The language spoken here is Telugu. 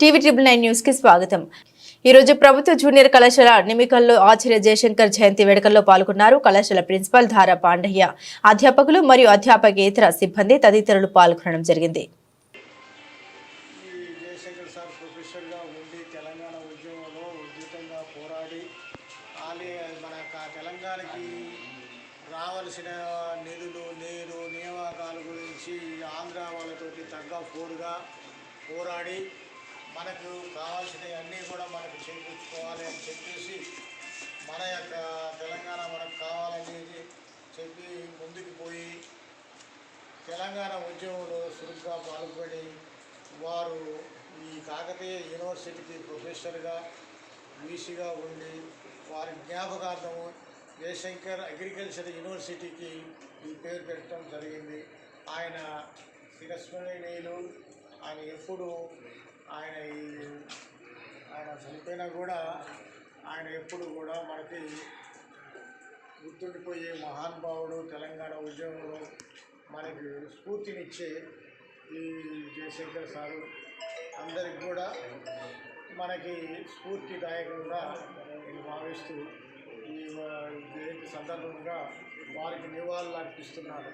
టీవీ ట్రిపుల్ నైన్ న్యూస్కి స్వాగతం. ఈ రోజు ప్రభుత్వ జూనియర్ కళాశాల నిమికల్లో ఆచార్య జయశంకర్ జయంతి వేడుకల్లో పాల్గొన్నారు కళాశాల ప్రిన్సిపాల్ ధారా పాండయ్య. అధ్యాపకులు మరియు అధ్యాపకేతర సిబ్బంది తదితరులు పాల్గొనడం జరిగింది. రావాల్సిన నిధులు నీరు నియామకాల గురించి ఆంధ్ర వాళ్ళతోటి తగ్గ పోరుగా పోరాడి మనకు కావాల్సినవన్నీ కూడా మనకు చేయించుకోవాలి అని చెప్పేసి మన యొక్క తెలంగాణ మనకు కావాలనేది చెప్పి ముందుకు పోయి తెలంగాణ ఉద్యమంలో చురుగ్గా పాల్గొని వారు ఈ కాకతీయ యూనివర్సిటీకి ప్రొఫెసర్గా వీసీగా ఉండి వారి జ్ఞాపకార్థము జయశంకర్ అగ్రికల్చర్ యూనివర్సిటీకి ఈ పేరు పెట్టడం జరిగింది. ఆయన శిరస్మరణీయులు ఆయన ఎప్పుడు ఆయన ఈ ఆయన చనిపోయినా కూడా ఆయన ఎప్పుడు కూడా మనకి గుర్తుండిపోయే మహానుభావుడు తెలంగాణ ఉద్యమంలో మనకి స్ఫూర్తినిచ్చే ఈ జయశంకర్ సారు. అందరికి కూడా మనకి స్ఫూర్తిదాయకంగా నేను భావిస్తూ ఈ జయంతి సందర్భంగా వారికి నివాళులు అర్పిస్తున్నాను.